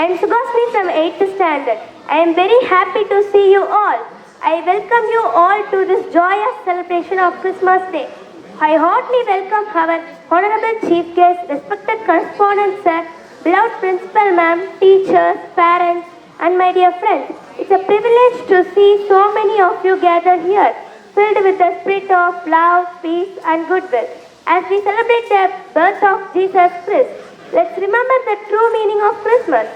I am Subhasmi from 8th standard. I am very happy to see you all. I welcome you all to this joyous celebration of Christmas Day. I heartily welcome our honorable chief guest, respected correspondent sir, beloved principal ma'am, teachers, parents, and my dear friends. It's a privilege to see so many of you gathered here, filled with the spirit of love, peace, and goodwill. As we celebrate the birth of Jesus Christ, let's remember the true meaning of Christmas.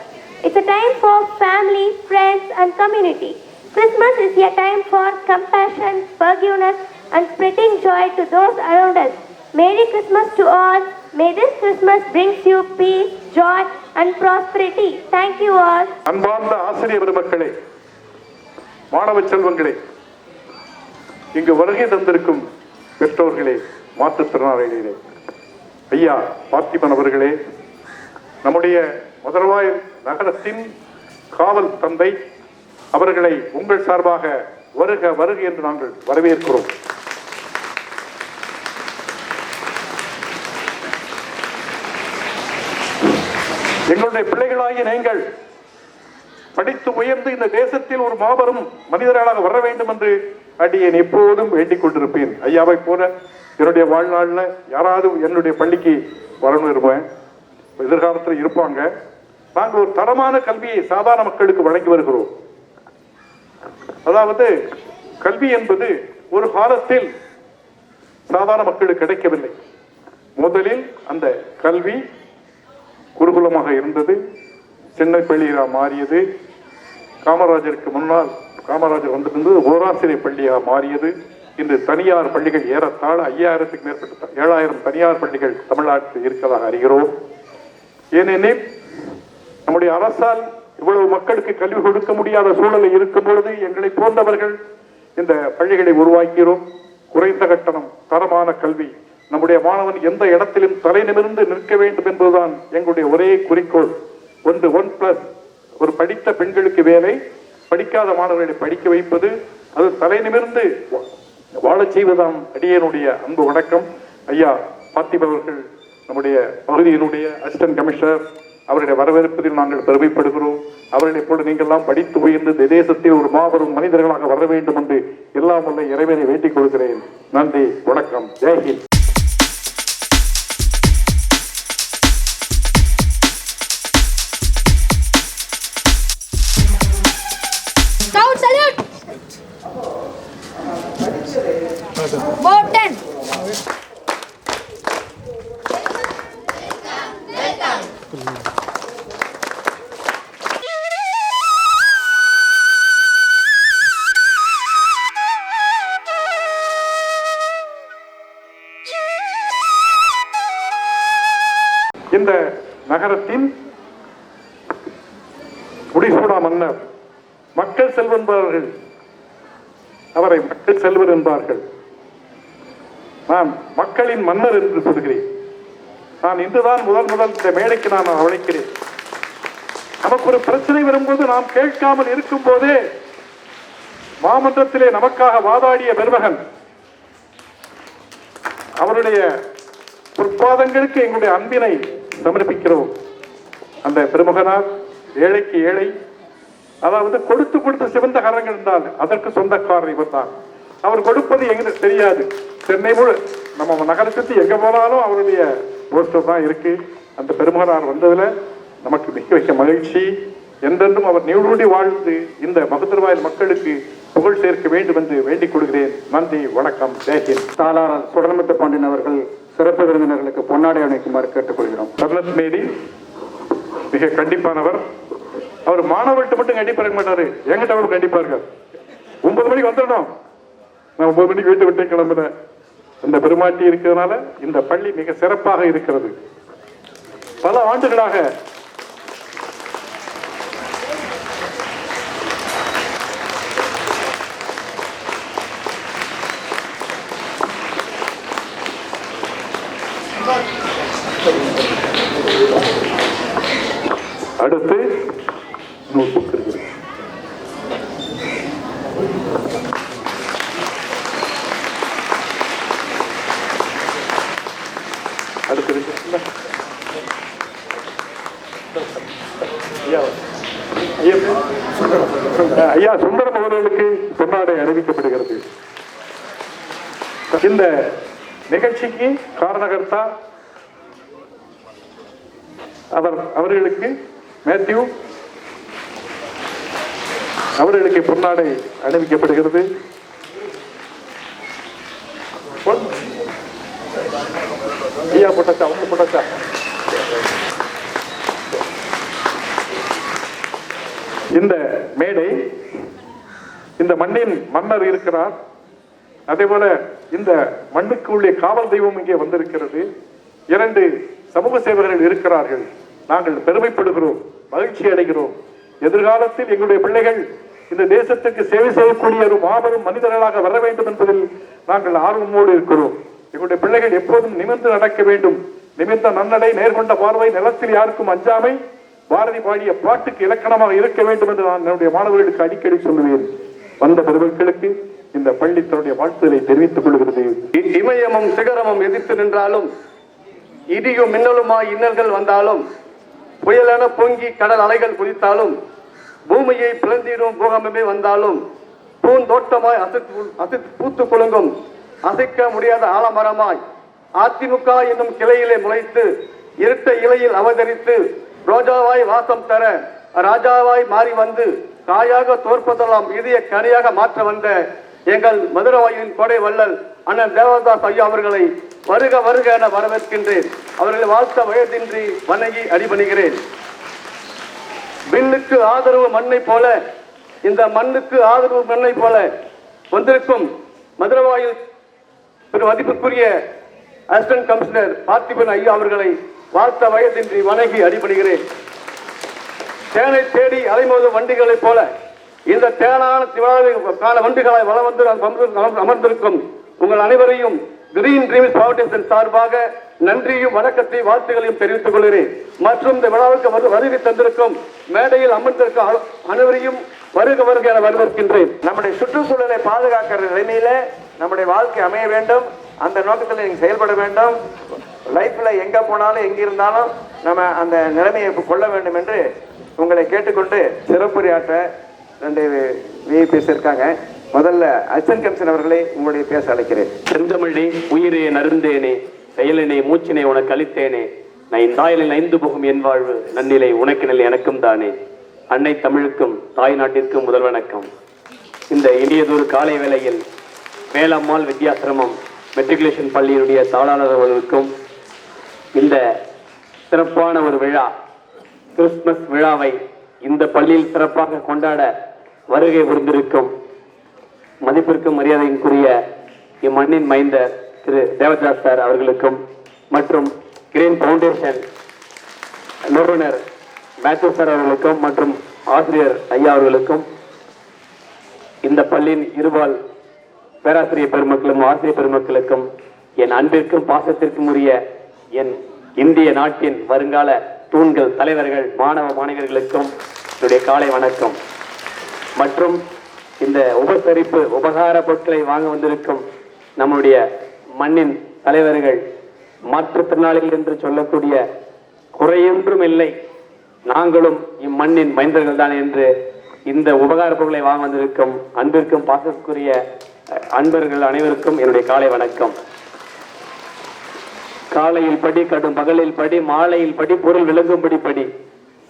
It's a time for family, friends, and community. Christmas is a time for compassion, forgiveness, and spreading joy to those around us. Merry Christmas to all. May this Christmas brings you peace, joy, and prosperity. Thank you all. அன்பார்ந்த ஆசிரியர் பெருமக்களே மாணவ செல்வங்களே இங்கு வருகை தந்திருக்கும் பெற்றோர்களே மாற்றுத்திறனாளிகளே ஐயா பார்த்திபன் அவர்களே நம்முடைய முதல்வாய் நகரத்தின் காவல் தந்தை அவர்களை உங்கள் சார்பாக வருக வருக என்று நாங்கள் வரவேற்கிறோம். எங்களுடைய பிள்ளைகளாகிய நீங்கள் படித்து உயர்ந்து இந்த தேசத்தில் ஒரு மாபெரும் மனிதர்களாக வர வேண்டும் என்று அடியேன் எப்போதும் வேண்டிக் கொண்டிருப்பேன். ஐயாவை போல என்னுடைய வாழ்நாளில் யாராவது என்னுடைய பள்ளிக்கு வரணும் இருப்பேன் எதிர்காலத்தில் இருப்பாங்க. நாங்கள் ஒரு தரமான கல்வியை சாதாரண மக்களுக்கு வழங்கி வருகிறோம். அதாவது கல்வி என்பது ஒரு காலத்தில் சாதாரண மக்களுக்கு கிடைக்கவில்லை. முதலில் அந்த கல்வி குருகுலமாக இருந்தது. சின்ன பள்ளியாக மாறியது. காமராஜருக்கு முன்னால் காமராஜர் வந்திருந்தது. ஓராசிரியர் பள்ளியாக மாறியது. இன்று தனியார் பள்ளிகள் ஏறத்தாழ ஐயாயிரத்துக்கு மேற்பட்ட ஏழாயிரம் தனியார் பள்ளிகள் தமிழ்நாட்டில் இருக்கதாக அறிகிறோம். ஏனெனில் நம்முடைய அரசால் இவ்வளவு மக்களுக்கு கல்வி கொடுக்க முடியாத சூழலை இருக்கும் பொழுது எங்களை போன்றவர்கள் இந்த பள்ளிகளை உருவாக்கிறோம். குறைந்த கட்டணம் தரமான கல்வி. நம்முடைய மாணவன் எந்த இடத்திலும் தலை நிமிர்ந்து நிற்க வேண்டும் என்பதுதான் எங்களுடைய ஒரே குறிக்கோள். ஒன்று ஒன் பிளஸ் ஒரு படித்த பெண்களுக்கு வேலை படிக்காத மாணவர்களை படிக்க வைப்பது அது தலை நிமிர்ந்து வா- வாழச் செய்வதுதான் அடியனுடைய அன்பு வணக்கம். ஐயா பார்த்திபவர்கள் நம்முடைய பகுதியினுடைய அசிஸ்டன்ட் கமிஷனர் அவருடைய வரவேற்பதில் நாங்கள் பெருமைப்படுகிறோம். அவர்களை போல நீங்கள்லாம் படித்து உயர்ந்து தேசத்தில் ஒரு மாபெரும் மனிதர்களாக வர வேண்டும் என்று எல்லாம் உள்ள இறைவனை வேண்டிக் கொள்கிறேன். நன்றி வணக்கம். ஜெய்ஹிந்த் நகரத்தின் முடிசூடா மன்னர் மக்கள் செல்வென்பார்கள் அவரை மக்கள் செல்வர் என்பார்கள். நான் மக்களின் மன்னர் என்று சொல்கிறேன். நான் இன்றுதான் முதல் முதல் இந்த மேடைக்கு நான் அழைக்கிறேன். நமக்கு ஒரு பிரச்சனை வரும்போது நாம் கேட்காமல் இருக்கும் போதே மாமன்றத்திலே நமக்காக வாதாடிய பெருமகன் அவருடைய பொற்பாதங்களுக்கு எங்களுடைய அன்பினை சமர்ப்பிக்கிறோம். அந்த பெருமகனார் ஏழைக்கு ஏழை அதாவது கொடுத்து கொடுத்து சிவந்த கரங்கள் இருந்தால் அதற்கு சொந்தக்காரர் இவர் தான் அவர் கொடுப்பது எங்க தெரியாது. சென்னை முழு நம்ம நகரத்துக்கு எங்க போனாலும் அவருடைய போஸ்டர் தான் இருக்கு. அந்த பெருமகனார் வந்ததுல நமக்கு மிக வைக்க மகிழ்ச்சி. என்றென்றும் அவர் நீடூடி வாழ்ந்து இந்த மகுதர்வாயில் மக்களுக்கு புகழ் சேர்க்க வேண்டும் என்று வேண்டிக் கொள்கிறேன். நன்றி வணக்கம். ஜெய்ஹிந்த் தாளாளர் சுடர்முத்து பாண்டியன் அவர்கள் சிறப்பு விருந்தினர்களுக்கு பொன்னாடை அணிக்குமாறு கேட்டுக்கொள்கிறோம். கர்னத் மேடி மிக கண்டிப்பானவர். அவர் மாணவர்கிட்ட மட்டும் கண்டிப்பாக இருக்க மாட்டாரு. எங்கிட்ட அவரும் கண்டிப்பாக இருக்கார். ஒன்பது மணிக்கு வந்துடணும். நான் ஒன்பது மணிக்கு வீட்டு விட்டு கிளம்புறேன். அந்த பெருமாட்டி இருக்கிறதுனால இந்த பள்ளி மிக சிறப்பாக இருக்கிறது. பல ஆண்டுகளாக அடுத்து நோட் புக் இருக்குது அடுத்து இருக்குல்ல? ஐயா ஐயா அஹ் ஐயா சுந்தரம் அவர்களுக்கு பொன்னாடை அறிவிக்கப்படுகிறது. இந்த நிகழ்ச்சிக்கு காரணகர்த்தா அவர் அவர்களுக்கு மேத்யூ அவர்களுக்கு பொன்னாடை அணிவிக்கப்படுகிறது. ஐயா போட்டாச்சா அவங்க போட்டாச்சா? இந்த மேடை இந்த மண்ணின் மன்னர் இருக்கிறார். அதே போல இந்த மண்ணுக்கு உள்ளே காவல் தெய்வம் இங்கே வந்திருக்கிறது. இரண்டு சமூக சேவகர்கள் இருக்கிறார்கள். நாங்கள் பெருமைப்படுகிறோம் மகிழ்ச்சி அடைகிறோம். எதிர்காலத்தில் எங்களுடைய பிள்ளைகள் இந்த தேசத்துக்கு சேவை செய்யக்கூடிய ஒரு மாபெரும் மனிதர்களாக வர வேண்டும் என்பதில் நாங்கள் ஆர்வமோடு இருக்கிறோம். எங்களுடைய பிள்ளைகள் எப்போதும் நிமிர்ந்து நடக்க வேண்டும். நிமிர்ந்த நன்னடை நேர்கொண்ட பார்வை நிலத்தில் யாருக்கும் அஞ்சாமை பாரதி பாடிய பாட்டுக்கு இலக்கணமாக இருக்க வேண்டும் என்று நான் என்னுடைய மாணவர்களுக்கு அடிக்கடி சொல்லுவேன். வந்த பெருமக்களுக்கு இந்த பள்ளி தன்னுடைய வாழ்த்துதலை தெரிவித்துக் கொள்கிறது. இ- இமயமும் சிகரமும் எதிர்த்து நின்றாலும் இடியும் மின்னலுமாய் இன்னல்கள் வந்தாலும் புயலென பொங்கி கடல் அலைகள் குதித்தாலும் பூமியை பிளந்திடும் பூகம்பமே வந்தாலும் பூந்தோட்டமாய் அசைத்து அசைத்து பூத்து குலுங்கும் அசைக்க முடியாத ஆலமரமாய் அதிமுக என்னும் கிளையிலே முளைத்து இருட்ட இலையில் அவதரித்து ரோஜாவாய் வாசம் தர ராஜாவாய் மாறி வந்து காயாக தோற்பதெல்லாம் இதய கனியாக மாற்ற வந்த எங்கள் மதுரவாயுவின் கொடை வள்ளல் அண்ணன் தேவதாஸ் ஐயா அவர்களை வருக வருக என வரவேற்கின்றேன். அவர்களை வாழ்த்த வயதின்றி வணங்கி அடிபணிகிறேன். விண்ணுக்கு ஆதரவு மண்ணை போல இந்த மண்ணுக்கு ஆதரவு மண்ணை போல வந்திருக்கும் மதுரவாயில் பெரும் மதிப்புக்குரிய அசிஸ்டன்ட் கமிஷனர் பார்த்திபன் ஐயா அவர்களை வாழ்த்த வயதின்றி வணங்கி அடிபடுகிறேன் தேனை தேடி அலைமோதும் வண்டிகளைப் போல இந்த தேனான திவாலில் கால வண்டிகளை வளம் வந்து அமர்ந்திருக்கும் உங்கள் அனைவரையும் கிரீன் ட்ரீம்ஸ் ஃபவுண்டேஷன் சார்பாக நன்றியும் வணக்கத்தையும் வாழ்த்துகளையும் தெரிவித்துக் கொள்கிறேன். மற்றும் இந்த விழாவுக்கு வந்து வருகை தந்திருக்கும் மேடையில் அமர்ந்திருக்கும் அனைவரையும் வருக வருக என வரவேற்கின்றேன். நம்முடைய சுற்றுச்சூழலை பாதுகாக்கிற நிலைமையில நம்முடைய வாழ்க்கை அமைய வேண்டும். அந்த நோக்கத்தில் நீங்கள் செயல்பட வேண்டும். லைஃப்ல எங்க போனாலும் எங்க இருந்தாலும் நம்ம அந்த நிலைமையை கொள்ள வேண்டும் என்று உங்களை கேட்டுக்கொண்டு சிறப்புரையாற்ற ரெண்டு விஐபிஎஸ் இருக்காங்க. முதல்ல அர்ஜன் கம்சன் அவர்களை உங்களுடைய பேச அழைக்கிறேன். செந்தமிழி உயிரே நருந்தேனே செயலினை மூச்சினை உனக்கு அளித்தேனே நைந்தாயலில் ஐந்து புகும் என் வாழ்வு நன்னிலை உனக்கு நிலை எனக்கும் தானே. அன்னை தமிழுக்கும் தாய் நாட்டிற்கும் முதல் வணக்கம். இந்த இனியதொரு காலை வேளையில் வேலம்மாள் வித்யாசிரமம் மெட்ரிகுலேஷன் பள்ளியினுடைய தாளாளர் அவர்களுக்கும் இந்த சிறப்பான ஒரு விழா கிறிஸ்துமஸ் விழாவை இந்த பள்ளியில் சிறப்பாக கொண்டாட வருகை புரிந்திருக்கும் மதிப்பிற்கும் மரியாதைக்குரிய இம்மண்ணின் மைந்தர் திரு தேவதாஸ் சார் அவர்களுக்கும் மற்றும் கிரீன் ஃபவுண்டேஷன் நிறுவனர் மேத்யூ சார் அவர்களுக்கும் மற்றும் ஆசிரியர் ஐயா அவர்களுக்கும் இந்த பள்ளியின் இருபால் பேராசிரியர் பெருமக்களும் ஆசிரியர் பெருமக்களுக்கும் என் அன்பிற்கும் பாசத்திற்கும் உரிய என் இந்திய நாட்டின் வருங்கால தூண்கள் தலைவர்கள் மாணவ மாணவியர்களுக்கும் என்னுடைய காலை வணக்கம். மற்றும் இந்த உபசரிப்பு உபகார பொருட்களை வாங்க வந்திருக்கும் நம்முடைய மண்ணின் தலைவர்கள் மாற்றுத்திறனாளிகள் என்று சொல்லக்கூடிய குறையொன்றும் இல்லை. நாங்களும் இம்மண்ணின் மைந்தர்கள் தான் என்று இந்த உபகார பொருட்களை வாங்க வந்திருக்கும் அன்பிற்கும் பாசத்துக்குரிய அஹ், அன்பர்கள் அனைவருக்கும் என்னுடைய காலை வணக்கம். காலையில் படி கடும் பகலில் படி மாலையில் படி பொருள் விளங்கும்படி படி.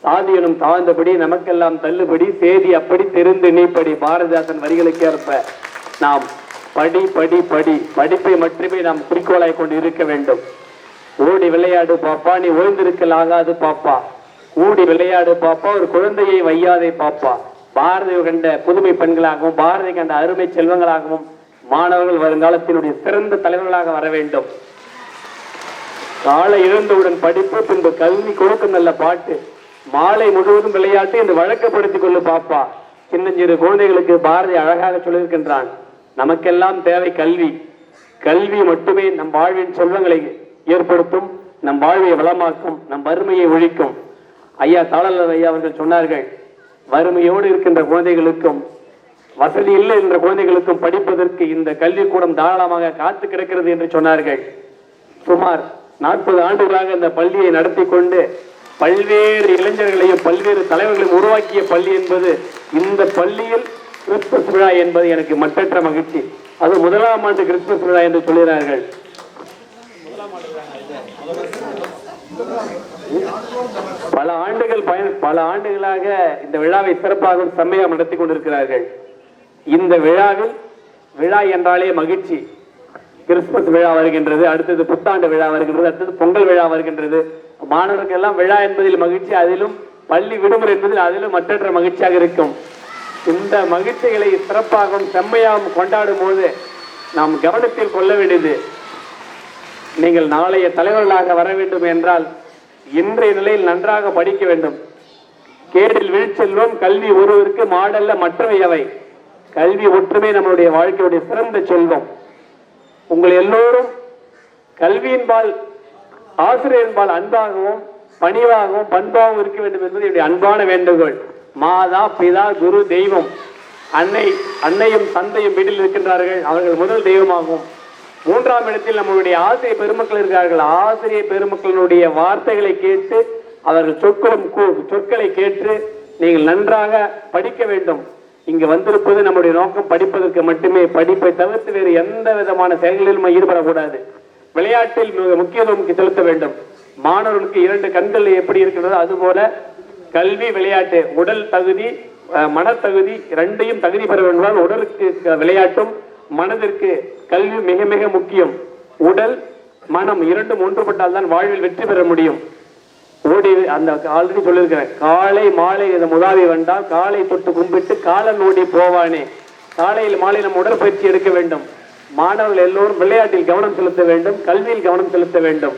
சாதியனும் தாழ்ந்தபடி நமக்கெல்லாம் தள்ளுபடி சேதி அப்படி தெரிந்து நீப்படி. பாரதிதாசன் வரிகளுக்கு ஏற்ப நாம் படி படி படி. படிப்பை மட்டுமே நாம் குறிக்கோளாய் கொண்டு இருக்க வேண்டும். ஓடி விளையாடு பாப்பா நீ ஓய்ந்திருக்கல் ஆகாது பாப்பா. ஊடி விளையாடு பாப்பா ஒரு குழந்தையை வையாதே பாப்பா. பாரதி கண்ட புதுமை பெண்களாகவும் பாரதி கண்ட அருமை செல்வங்களாகவும் மாணவர்கள் வருங்காலத்தினுடைய சிறந்த தலைவர்களாக வர வேண்டும். காலை எழுந்தவுடன் படிப்பு பின்பு கல்வி கொடுக்கும் நல்ல பாட்டு. மாலை முழுவதும் விளையாட்டு என்று வழக்கப்படுத்திக் கொள்ளு பாப்பா. சின்னஞ்சிறு குழந்தைகளுக்கு பாரதி அழகாக சொல்லியிருக்கின்றான். நமக்கெல்லாம் தேவை கல்வி. கல்வி மட்டுமே நம் வாழ்வின் செல்வங்களை ஏற்படுத்தும் நம் வாழ்வை வளமாக்கும் நம் வறுமையை ஒழிக்கும். ஐயா தாளர் ஐயா அவர்கள் சொன்னார்கள் வறுமையோடு இருக்கின்ற குழந்தைகளுக்கும் வசதி இல்லை என்ற குழந்தைகளுக்கும் படிப்பதற்கு இந்த கல்விக்கூடம் தாராளமாக காத்து கிடக்கிறது என்று சொன்னார்கள். சுமார் நாற்பது ஆண்டுகளாக இந்த பள்ளியை நடத்தி கொண்டு பல்வேறு இளைஞர்களையும் பல்வேறு தலைவர்களையும் உருவாக்கிய பள்ளி என்பது இந்த பள்ளியில் கிறிஸ்துமஸ் விழா என்பது எனக்கு மட்டற்ற மகிழ்ச்சி. அது முதலாம் ஆண்டு கிறிஸ்துமஸ் விழா என்று சொல்கிறார்கள். பல ஆண்டுகள் பயன் பல ஆண்டுகளாக இந்த விழாவை சிறப்பாக செம்மையாக நடத்தி கொண்டிருக்கிறார்கள். இந்த விழாவில் விழா என்றாலே மகிழ்ச்சி. கிறிஸ்துமஸ் விழா வருகின்றது அடுத்தது புத்தாண்டு விழா வருகின்றது அடுத்தது பொங்கல் விழா வருகின்றது. மாணவர்கள் எல்லாம் விழா என்பதில் மகிழ்ச்சி அதிலும் பள்ளி விடுமுறை என்பதில் அதிலும் மற்றற்ற மகிழ்ச்சியாக இருக்கும். இந்த மகிழ்ச்சிகளை சிறப்பாகவும் செம்மையாகவும் கொண்டாடும் போது நாம் கவனத்தில் கொள்ள வேண்டியது நீங்கள் நாளைய தலைவர்களாக வர வேண்டும் என்றால் இன்றைய நிலையில் நன்றாக படிக்க வேண்டும். கேடில் வீழ்ச்செல்வம் கல்வி ஒருவருக்கு மாடல்ல மற்றவை அவை. கல்வி ஒற்றுமை நம்மளுடைய வாழ்க்கையுடைய சிறந்த செல்வம். உங்கள் எல்லோரும் கல்வியின்பால் ஆசிரியரின்பால் அன்பாகவும் பணிவாகவும் பண்பாகவும் இருக்க வேண்டும் என்பது என்னுடைய அன்பான வேண்டுகோள். மாதா பிதா குரு தெய்வம். அன்னை அன்னையும் தந்தையும் வீட்டில் இருக்கின்றார்கள். அவர்கள் முதல் தெய்வமாகும். மூன்றாம் இடத்தில் நம்மளுடைய ஆசிரிய பெருமக்கள் இருக்கிறார்கள். ஆசிரிய பெருமக்களினுடைய வார்த்தைகளை கேட்டு அவர்கள் சொற்களும் கூ- சொற்களை கேட்டு நீங்கள் நன்றாக படிக்க வேண்டும். இங்கு வந்திருப்பது நம்முடைய நோக்கம் படிப்பதற்கு மட்டுமே. படிப்பை தவிர்த்து வேறு எந்த விதமான செயல்களிலும் ஈடுபடக்கூடாது. விளையாட்டில் மிக முக்கியத்துவம் செலுத்த வேண்டும். மாணவர்களுக்கு இரண்டு கண்கள் எப்படி இருக்கிறதோ அதுபோல கல்வி விளையாட்டு உடல் தகுதி அஹ், மனத்தகுதி இரண்டையும் தகுதி பெற வேண்டுமானால் உடலுக்கு விளையாட்டும் மனதிற்கு கல்வி மிக மிக முக்கியம். உடல் மனம் இரண்டும் ஒன்றுபட்டால் தான் வாழ்வில் வெற்றி பெற முடியும். ஓடி அந்த ஆல்ரெடி சொல்லியிருக்கிறேன். காலை மாலை இந்த முதாவி வந்தால் காலை தொட்டு கும்பிட்டு காலன் ஓடி போவானே. காலையில் மாலை நம்ம உடற்பயிற்சி எடுக்க வேண்டும். மாணவர்கள் எல்லோரும் விளையாட்டில் கவனம் செலுத்த வேண்டும். கல்வியில் கவனம் செலுத்த வேண்டும்.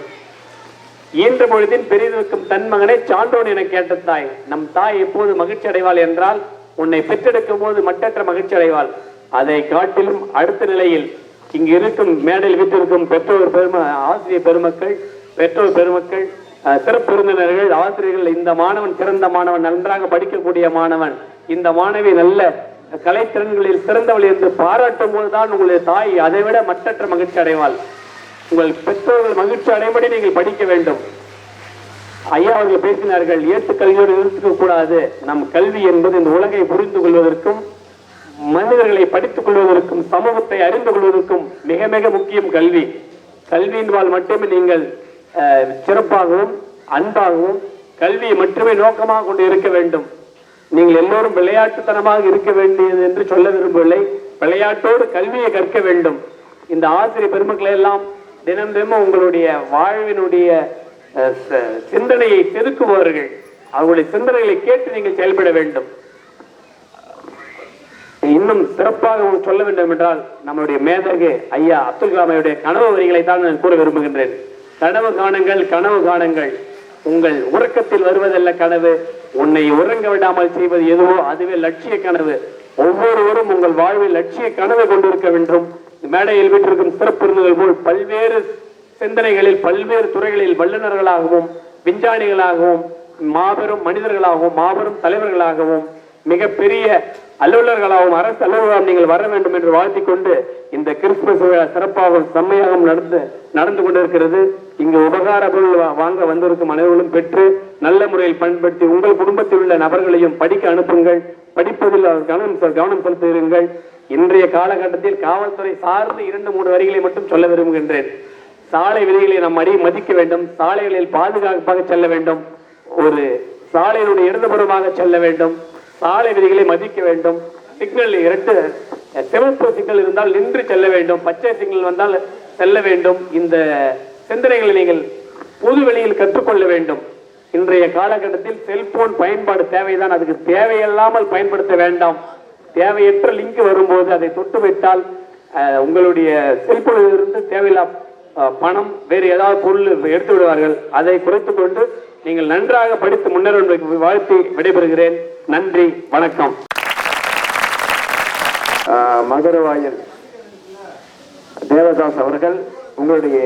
ஈன்ற பொழுதின் பெரிதிருக்கும் தன் மகனை சான்றோன் என கேட்ட தாய். நம் தாய் எப்போது மகிழ்ச்சி அடைவாள் என்றால் உன்னை பெற்றெடுக்கும் போது மட்டற்ற மகிழ்ச்சி அடைவாள். அதை காட்டிலும் அடுத்த நிலையில் இங்கு இருக்கும் மேடையில் வீட்டிற்கும் பெற்றோர் பெரும ஆசிரியர் பெருமக்கள் பெற்றோர் பெருமக்கள் சிறப்பு விருந்தினர்கள் ஆசிரியர்கள் இந்த மாணவன் சிறந்த மாணவன் நன்றாக படிக்கக்கூடிய மாணவன் இந்த மாணவி நல்ல கலைத்திறன்களில் சிறந்தவள் என்று பாராட்டும் போதுதான் உங்களுடைய தாய் அதைவிட மற்றற்ற மகிழ்ச்சி அடைவாள். உங்கள் பெற்றோர்கள் மகிழ்ச்சி அடையும்படி நீங்கள் படிக்க வேண்டும். ஐயா அவர்கள் பேசினார்கள் ஏற்று கல்வியோடு நிறுத்திக்க கூடாது. நம் கல்வி என்பது இந்த உலகை புரிந்து கொள்வதற்கும் மனிதர்களை படித்துக் கொள்வதற்கும் சமூகத்தை அறிந்து கொள்வதற்கும் மிக மிக முக்கியம் கல்வி. கல்வியின்பால் மட்டுமே நீங்கள் சிறப்பாகவும் அன்பாகவும் கல்வியை மட்டுமே நோக்கமாக கொண்டு இருக்க வேண்டும். நீங்கள் எல்லோரும் விளையாட்டுத்தனமாக இருக்க வேண்டியது என்று சொல்ல விரும்பவில்லை. விளையாட்டோடு கல்வியை கற்க வேண்டும். இந்த ஆசிரியர் பெருமக்களை எல்லாம் தினம் தினமும் உங்களுடைய வாழ்வினுடைய அஹ், ச- சிந்தனையை செதுக்குபவர்கள். அவர்களுடைய சிந்தனைகளை கேட்டு நீங்கள் செயல்பட வேண்டும். இன்னும் சிறப்பாக சொல்ல வேண்டும் என்றால் நம்மளுடைய மேதகு ஐயா அப்துல் கலாமையுடைய கனவு வரிகளை தான் நான் கூற விரும்புகின்றேன். கனவு காணுங்கள் கனவு காணுங்கள். உங்கள் உறக்கத்தில் வருவதல்ல கனவு. உன்னை உறங்க விடாமல் செய்வது எதுவோ அதுவே லட்சிய கனவு. ஒவ்வொருவரும் உங்கள் வாழ்வில் லட்சிய கனவை கொண்டிருக்க வேண்டும். மேடையில் வீட்டிற்கும் சிறப்பு போல் பல்வேறு சிந்தனைகளில் பல்வேறு துறைகளில் வல்லுநர்களாகவும் விஞ்ஞானிகளாகவும் மாபெரும் மனிதர்களாகவும் மாபெரும் தலைவர்களாகவும் மிகப்பெரிய அலுவலர்களாகவும் அரசு அலுவலர்களாகவும் நீங்கள் வர வேண்டும் என்று வாழ்த்திக் கொண்டு இந்த கிறிஸ்துமஸ் விழா சிறப்பாகவும் செம்மையாகவும் நடந்து நடந்து கொண்டிருக்கிறது. இங்கு உபகார பொருள் வாங்க வந்திருக்கும் அனைவர்களும் பெற்று நல்ல முறையில் பயன்படுத்தி உங்கள் குடும்பத்தில் உள்ள நபர்களையும் படிக்க அனுப்புங்கள். படிப்பதில் கவனம் கவனம் செலுத்துகிறீர்கள். இன்றைய காலகட்டத்தில் காவல்துறை சார்ந்து இரண்டு மூன்று வரிகளை மட்டும் சொல்ல விரும்புகின்றேன். சாலை விதிகளை நாம் அடி மதிக்க வேண்டும். சாலைகளில் பாதுகாப்பாக செல்ல வேண்டும். ஒரு சாலையினுடைய இடதுபுறமாக செல்ல வேண்டும். சாலை விதிகளை மதிக்க வேண்டும். சிக்னல் இரண்டு சிவப்பு சிக்னல் இருந்தால் நின்று செல்ல வேண்டும். பச்சை சிக்னல் வந்தால் செல்ல வேண்டும். இந்த சிந்தனைகளை நீங்கள் பொது வெளியில் கற்றுக்கொள்ள வேண்டும். இன்றைய காலகட்டத்தில் செல்போன் பயன்பாடு தேவைதான். அதுக்கு தேவையில்லாமல் பயன்படுத்த வேண்டாம். தேவையற்ற லிங்க் வரும்போது அதை தொட்டு விட்டால் உங்களுடைய செல்போனில் இருந்து தேவையில்லா பணம் வேறு ஏதாவது பொருள் எடுத்து விடுவார்கள். அதை குறைத்துக் கொண்டு நீங்கள் நன்றாக படித்து முன்னேற வாழ்த்தி விடைபெறுகிறேன். நன்றி வணக்கம். ஆஹ் தேவதாஸ் அவர்கள் உங்களுடைய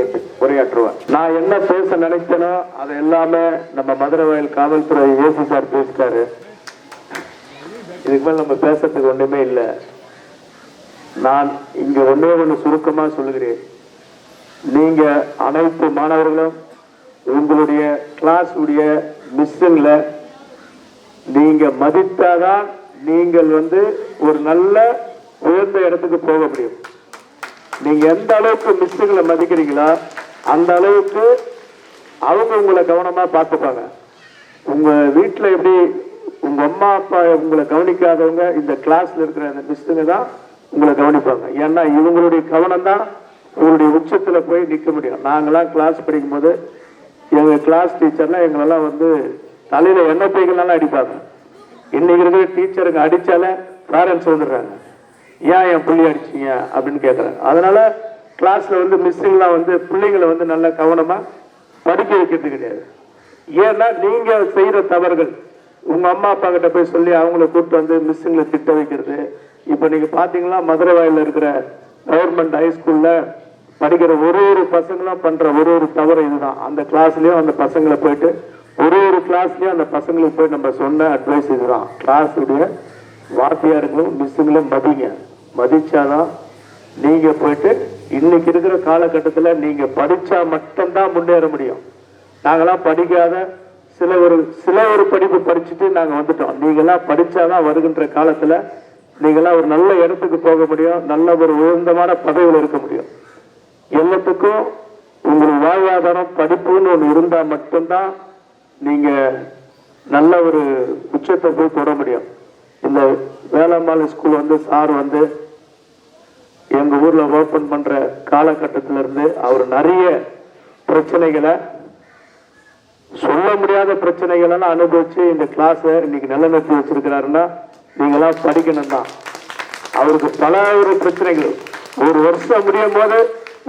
உரையாற்றுவார். நான் என்ன பேச நினைச்சேனோ அது எல்லாமே நம்ம மதுரை வயல் காவல்துறை ஏசி சார் பேசிட்டாரு. இதுக்கு மேல நம்ம பேசுறதுக்கு ஒண்ணுமே இல்லை. நான் இங்க ஒன்றே ஒண்ணு சுருக்கமா சொல்லுகிறேன். நீங்க அனைத்து மாணவர்களும் உங்களுடைய கிளாஸ் உடைய மிஸ்ஸுங்கள நீங்க மதித்தாதான் நீங்கள் வந்து ஒரு நல்ல உயர்ந்த இடத்துக்கு போக முடியும். நீங்க எந்த அளவுக்கு மிஸ்ஸுங்களை மதிக்கிறீங்களோ அந்த அளவுக்கு அவங்க உங்களை கவனமா பார்த்துப்பாங்க. உங்க வீட்டில் எப்படி உங்க அம்மா அப்பா உங்களை கவனிக்காதவங்க இந்த கிளாஸ்ல இருக்கிற அந்த மிஸ்ஸுங்க தான் உங்களை கவனிப்பாங்க. ஏன்னா இவங்களுடைய கவனம் தான் உங்களுடைய உச்சத்துல போய் நிற்க முடியும். நாங்களாம் கிளாஸ் படிக்கும் போது எங்க கிளாஸ் டீச்சர்லாம் எங்களெல்லாம் வந்து தலையில எண்ணெய் பைகள்லாம் அடிப்பாங்க. இன்னைக்கு இருக்கிற டீச்சருங்க அடிச்சாலே பேரண்ட்ஸ் வந்துடுறாங்க. ஏன் என் புள்ளி அடிச்சிங்க? அப்படின்னு கேட்குறாங்க அதனால கிளாஸில் வந்து மிஸ்ஸுங்கெல்லாம் வந்து பிள்ளைங்களை வந்து நல்லா கவனமாக படிக்க வைக்கிறது கிடையாது. ஏன்னா நீங்கள் செய்கிற தவறுகள் உங்கள் அம்மா அப்பா கிட்ட போய் சொல்லி அவங்கள கூப்பிட்டு வந்து மிஸ்ஸுங்களை திட்ட வைக்கிறது. இப்போ நீங்கள் பார்த்தீங்கன்னா மதுரை வாயில் இருக்கிற கவர்மெண்ட் ஹைஸ்கூலில் படிக்கிற ஒரு ஒரு பசங்களும் பண்ணுற ஒரு ஒரு தவறு இதுதான். அந்த கிளாஸ்லேயும் அந்த பசங்களை போயிட்டு ஒரு ஒரு கிளாஸ்லேயும் அந்த பசங்களுக்கு போய் நம்ம சொன்ன அட்வைஸ் இதுதான். கிளாஸுடைய வாத்தியாருங்களும் மிஸ்ஸுங்களும் மதிங்க மதிச்சாதான் நீங்க போயிட்டு இன்னைக்கு இருக்கிற காலகட்டத்தில் நீங்க படிச்சா மட்டும்தான் முன்னேற முடியும். நாங்களாம் படிக்காத சில ஒரு சில ஒரு படிப்பு படிச்சுட்டு நாங்கள் வந்துட்டோம். நீங்களாம் படிச்சாதான் வருகின்ற காலத்தில் நீங்களாம் ஒரு நல்ல இடத்துக்கு போக முடியும். நல்ல ஒரு உயர்ந்தமான பதவியில் இருக்க முடியும். எல்லாத்துக்கும் உங்கள் வாழ்வாதாரம் படிப்புன்னு ஒன்று இருந்தால் மட்டும்தான் நீங்கள் நல்ல ஒரு உச்சத்தை போய் தொட முடியும். இந்த வேளாண்மை ஸ்கூல் வந்து சார் வந்து எங்க ஊர்ல ஓபன் பண்ற காலகட்டத்தில இருந்து அவர் நிறைய பிரச்சனைகளை சொல்ல முடியாத பிரச்சனைகள் எல்லாம் அனுபவிச்சு இந்த கிளாஸை இன்னைக்கு நிலநிறுத்தி வச்சிருக்கிறாருன்னா நீங்களாம் படிக்கணும் தான் அவருக்கு பல ஒரு பிரச்சனைகள். ஒரு வருஷம் முடியும் போது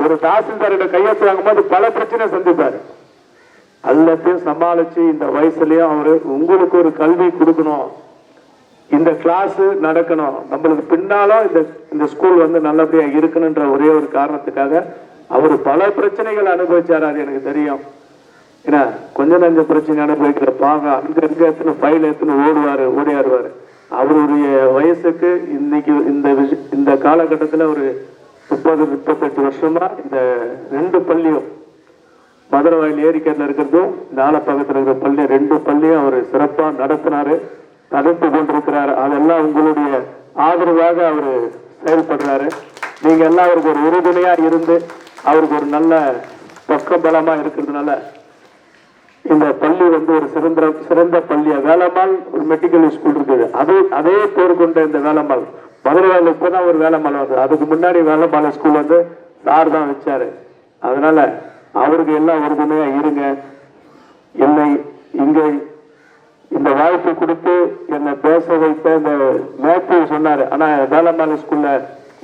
ஒரு தாசில்தாரோட கையெழுத்து வாங்கும் போது பல பிரச்சனை சந்திப்பாரு. எல்லாத்தையும் சமாளிச்சு இந்த வயசுலயும் அவரு உங்களுக்கு ஒரு கல்வி கொடுக்கணும். இந்த கிளாஸ் நடக்கணும். நம்மளுக்கு பின்னாலும் இந்த இந்த ஸ்கூல் வந்து நல்லபடியா இருக்கணுன்ற ஒரே ஒரு காரணத்துக்காக அவர் பல பிரச்சனைகள் அனுபவிச்சாரு அது எனக்கு தெரியும். ஏன்னா கொஞ்ச நஞ்ச பிரச்சனை அனுபவிக்கிற பாங்க அங்க அங்க எத்தனை ஃபைல் எத்தனை ஓடுவாரு ஓடியாருவாரு. அவருடைய வயசுக்கு இன்னைக்கு இந்த இந்த காலகட்டத்தில் ஒரு முப்பது முப்பத்தெட்டு வருஷமா இந்த ரெண்டு பள்ளியும் மதுரை வாயில் ஏரிக்கரில் இருக்கிறதும் நாலப்பக்கத்தில் இருக்கிற பள்ளி ரெண்டு பள்ளியும் அவர் சிறப்பாக நடத்தினாரு. நடத்தி கொண்டிருக்கிறார். அதெல்லாம் உங்களுடைய ஆதரவாக அவர் செயல்படுறாரு. நீங்க எல்லாம் அவருக்கு ஒரு உறுதுணையா இருந்து அவருக்கு ஒரு நல்ல பக்கம் பலமா இருக்கிறதுனால இந்த பள்ளி வந்து ஒரு சிறந்த சிறந்த பள்ளியா வேலம்மாள் ஒரு மெடிக்கல் ஸ்கூல் இருக்குது. அது அதே பேர் கொண்ட இந்த வேலம்மாள். மதுரையில் இப்போதான் ஒரு வேலம்மாள் வந்தது அதுக்கு முன்னாடி வேலம்மாள் ஸ்கூல் வந்து சார் தான் வச்சாரு. அதனால அவருக்கு எல்லாம் உறுதுணையா இருங்க. என்னை இங்கே இந்த வாய்ப்பு கொடுத்து என்னை பேச வைத்த இந்த மேத்யூ சொன்னாரு. ஆனா வேலம்மாள் ஸ்கூல்ல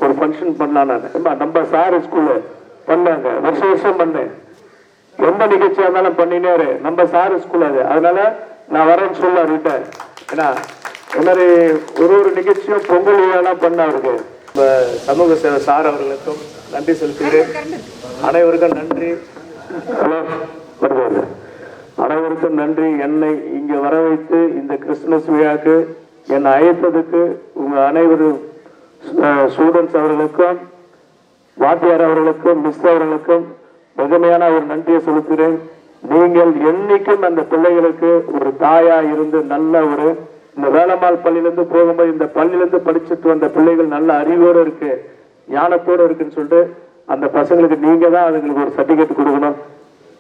ஒரு ஃபங்க்ஷன் பண்ணலாம் நான் நம்ம சார் ஸ்கூல்ல பண்ணாங்க. வருஷம் வருஷம் பண்ணேன். எந்த நிகழ்ச்சியா இருந்தாலும் பண்ணினே இரு. நம்ம சார் ஸ்கூல் அது. அதனால நான் வரேன்னு சொல்ல ரிட்டர் ஏன்னா மாதிரி ஒரு ஒரு நிகழ்ச்சியும் பொங்கல் விழாலாம் பண்ண அவருக்கு நம்ம சமூக சேவை சார் அவர்களுக்கும் நன்றி செலுத்துகிறேன். அனைவருக்கும் நன்றி. ஹலோ வருது. அனைவருக்கும் நன்றி. என்னை இங்கே வர வைத்து இந்த கிறிஸ்துமஸ் விழாக்கு என்னை அழைப்பதற்கு உங்கள் அனைவரும் ஸ்டூடெண்ட்ஸ் அவர்களுக்கும் வாத்தியார் அவர்களுக்கும் மிஸ் அவர்களுக்கும் மிகுமையான ஒரு நன்றியை செலுத்துகிறேன். நீங்கள் என்னைக்கும் அந்த பிள்ளைகளுக்கு ஒரு தாயா இருந்து நல்ல ஒரு இந்த வேளம்மாள் பள்ளியிலேருந்து போகும்போது இந்த பள்ளியிலேருந்து படிச்சுட்டு வந்த பிள்ளைகள் நல்ல அறிவோடு இருக்கு ஞானத்தோடு இருக்குன்னு சொல்லிட்டு அந்த பசங்களுக்கு நீங்கள் தான் அதுங்களுக்கு ஒரு சர்டிஃபிகேட் கொடுக்கணும்.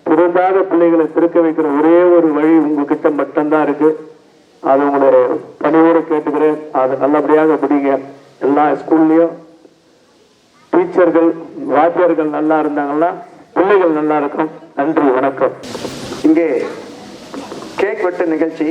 திருந்தாத பிள்ளைகளை திருக்க வைக்கிற ஒரே ஒரு வழி உங்ககிட்ட மட்டும்தான் இருக்கு. அது உங்களுடைய பணியோடு கேட்டுக்கிறேன். அது நல்லபடியாக பிடிங்க எல்லா ஸ்கூல்லையும் டீச்சர்கள் வாத்தியார்கள் நல்லா இருந்தாங்கன்னா பிள்ளைகள் நல்லா இருக்கும். நன்றி வணக்கம். இங்கே கேக் வெட்டு நிகழ்ச்சி.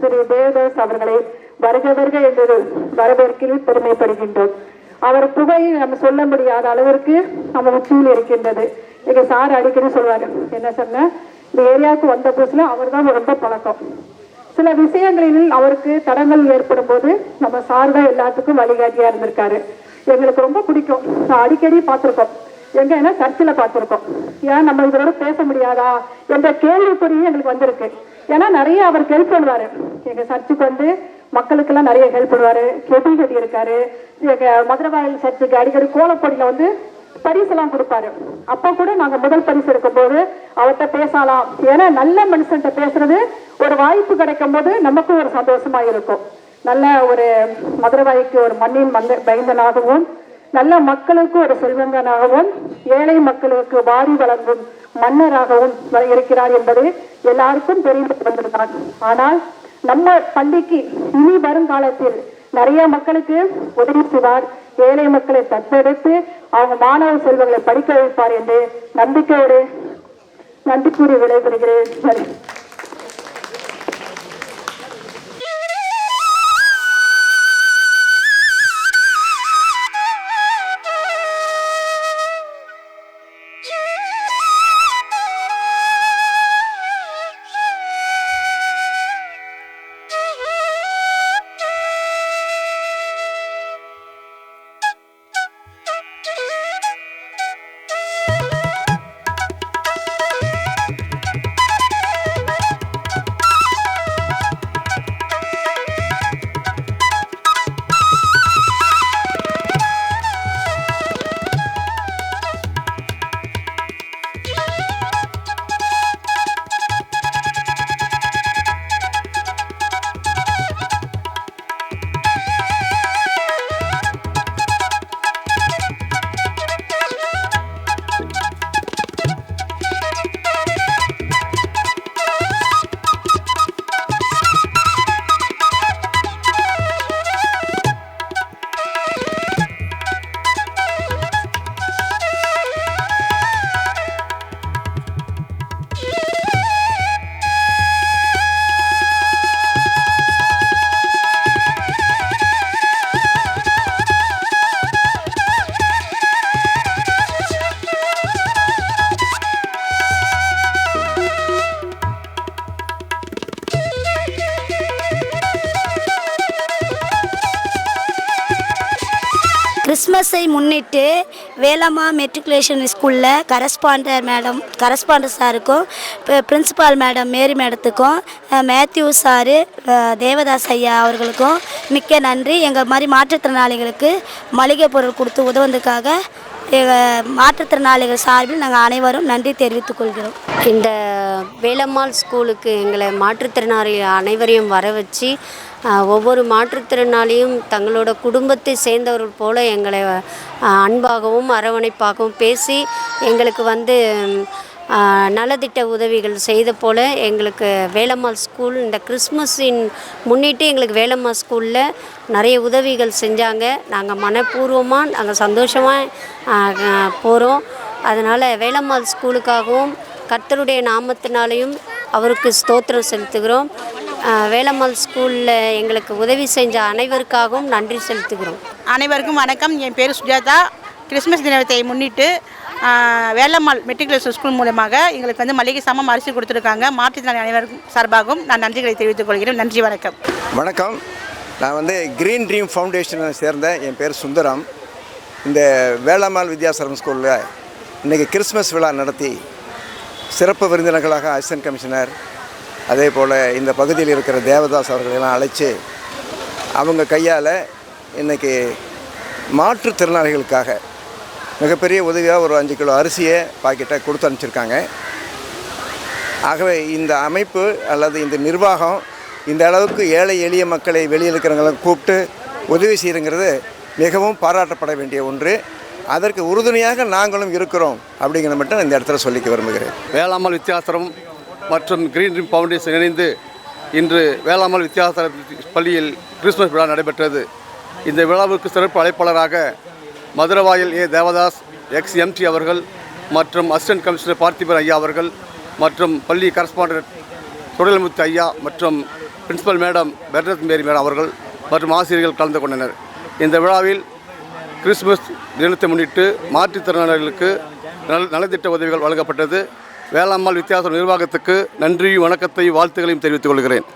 திரு தேவதாஸ் அவர்களை வருக வருக என்று வரவேற்கில் பெருமைப்படுகின்றோம். அவர் புகை நம்ம சொல்ல முடியாத அளவிற்கு நம்ம உச்சியில் இருக்கின்றது. எங்க சார் அடிக்கடி சொல்வாரு என்ன சொன்ன இந்த ஏரியாவுக்கு வந்த புதுசுல அவர் தான் ரொம்ப பழக்கம். சில விஷயங்களில் அவருக்கு தடங்கள் ஏற்படும் போது நம்ம சார் தான் எல்லாத்துக்கும் வழிகாட்டியா இருந்திருக்காரு. எங்களுக்கு ரொம்ப பிடிக்கும். நான் அடிக்கடி பார்த்துருக்கோம். எங்கன்னா சர்ச்சில் பார்த்துருக்கோம். ஏன் நம்ம இதோட பேச முடியாதா? என்ற கேள்விக்குறியும் எங்களுக்கு வந்திருக்கு. ஏன்னா நிறைய அவர் ஹெல்ப் பண்ணுவாரு. எங்க சர்ச்சுக்கு வந்து மக்களுக்கெல்லாம் நிறைய ஹெல்ப் பண்ணுவாரு. கெபி கட்டி இருக்காரு எங்க மதுரவாயில் சர்ச்சுக்கு அடிக்கடி கோலப்பொடியில வந்து பரிசெல்லாம் கொடுப்பாரு. அப்ப கூட நாங்க முதல் பரிசு இருக்கும்போது அவர்கிட்ட பேசலாம். ஏன்னா நல்ல மனுஷன்கிட்ட பேசுறது ஒரு வாய்ப்பு கிடைக்கும் போது நமக்கும் ஒரு சந்தோஷமா இருக்கும். நல்ல ஒரு மதுரவாய்க்கு ஒரு மண்ணின் மந்த பயந்தனாகவும் நல்ல மக்களுக்கு ஒரு செல்வந்தனாகவும் ஏழை மக்களுக்கு வாரி வழங்கும் மன்னராகவும் இருக்கிறார் என்பது எல்லாருக்கும் தெரிந்து வந்திருந்தான் ஆனால் நம்ம பள்ளிக்கு இனி வருங்காலத்தில் நிறைய மக்களுக்கு உதவி செய்வார். ஏழை மக்களை தத்தெடுத்து அவங்க மாணவ செல்வங்களை படிக்க வைப்பார் என்று நம்பிக்கையோடு நன்றி கூறி விடைபெறுகிறேன். கிறிஸ்மஸை முன்னிட்டு வேலம்மா மெட்ரிகுலேஷன் ஸ்கூலில் கரஸ்பாண்டர் மேடம் கரஸ்பாண்டர் சாருக்கும் பிரின்சிபால் மேடம் மேரி மேடத்துக்கும் மேத்யூ சாரு தேவதாஸ் ஐயா அவர்களுக்கும் மிக்க நன்றி. எங்கள் மாதிரி மாற்றுத்திறனாளிகளுக்கு மளிகை பொருள் கொடுத்து உதவுனதுக்காக எங்கள் மாற்றுத்திறனாளிகள் சார்பில் நாங்கள் அனைவரும் நன்றி தெரிவித்துக் கொள்கிறோம். இந்த வேலம்மாள் ஸ்கூலுக்கு எங்களை மாற்றுத்திறனாளி அனைவரையும் வர வச்சு ஒவ்வொரு மாற்றுத்திறனாளியும் தங்களோட குடும்பத்தை சேர்ந்தவர்கள் போல எங்களை அன்பாகவும் அரவணைப்பாகவும் பேசி எங்களுக்கு வந்து நலத்திட்ட உதவிகள் செய்த போல எங்களுக்கு வேலம்மாள் ஸ்கூல் இந்த கிறிஸ்மஸின் முன்னிட்டு எங்களுக்கு வேலம்மாள் ஸ்கூலில் நிறைய உதவிகள் செஞ்சாங்க. நாங்கள் மனப்பூர்வமாக நாங்கள் சந்தோஷமாக போகிறோம் அதனால் வேலம்மாள் ஸ்கூலுக்காகவும் கர்த்தருடைய நாமத்தினாலையும் அவருக்கு ஸ்தோத்திரம் செலுத்துகிறோம். வேலம்மாள் ஸ்கூலில் எங்களுக்கு உதவி செஞ்ச அனைவருக்காகவும் நன்றி செலுத்துகிறோம். அனைவருக்கும் வணக்கம். என் பேர் சுஜாதா. கிறிஸ்மஸ் தினத்தை முன்னிட்டு வேலம்மாள் மெட்ரிகுலேஷன் ஸ்கூல் மூலமாக எங்களுக்கு வந்து மளிகை சாமான் அரிசி கொடுத்துருக்காங்க. மாற்றுத்திறனாளி அனைவருக்கும் சார்பாகவும் நான் நன்றிகளை தெரிவித்துக் கொள்கிறேன். நன்றி வணக்கம். வணக்கம். நான் வந்து கிரீன் ட்ரீம் ஃபவுண்டேஷனை சேர்ந்த என் பேர் சுந்தரம். இந்த வேளாமால் வித்யாசரம் ஸ்கூலில் இன்றைக்கி கிறிஸ்மஸ் விழா நடத்தி சிறப்பு விருந்தினர்களாக அசிஸ்டன்ட் கமிஷனர் அதே போல் இந்த பகுதியில் இருக்கிற தேவதாஸ் அவர்களெல்லாம் அழைச்சி அவங்க கையால் இன்றைக்கி மாற்றுத்திறனாளிகளுக்காக மிகப்பெரிய உதவியாக ஒரு அஞ்சு கிலோ அரிசியை பாக்கெட்டை கொடுத்து அனுப்பிச்சிருக்காங்க. ஆகவே இந்த அமைப்பு அல்லது இந்த நிர்வாகம் இந்த அளவுக்கு ஏழை எளிய மக்களை வெளியில் இருக்கிறவங்களை கூப்பிட்டு உதவி செய்யுங்கிறது மிகவும் பாராட்டப்பட வேண்டிய ஒன்று. அதற்கு உறுதுணையாக நாங்களும் இருக்கிறோம் அப்படிங்கிறத மட்டும் இந்த இடத்துல சொல்லிக்க விரும்புகிறேன். வேளாமல் வித்தியாசரம் மற்றும் கிரீன் ட்ரீம் ஃபவுண்டேஷன் இணைந்து இன்று வேளாமல் வித்தியாசர பள்ளியில் கிறிஸ்மஸ் விழா நடைபெற்றது. இந்த விழாவுக்கு சிறப்பு அழைப்பாளராக Maduravoyal A. Devadas ex MD அவர்கள் மற்றும் அசிஸ்டன்ட் கமிஷனர் பார்த்திபன் ஐயா அவர்கள் மற்றும் பள்ளி கரஸ்பாண்டன்ட் சுடலமுத்து ஐயா மற்றும் principal madam Bernath Mary madam அவர்கள் மற்றும் ஆசிரியர்கள் கலந்து கொண்டனர். இந்த விழாவில் கிறிஸ்துமஸ் தினத்தை முன்னிட்டு மாற்றுத்திறனாளிகளுக்கு நல நலத்திட்ட உதவிகள் வழங்கப்பட்டது. வேளாண்மாள் வித்தியாச நிர்வாகத்துக்கு நன்றியும் வணக்கத்தையும் வாழ்த்துக்களையும் தெரிவித்துக் கொள்கிறேன்.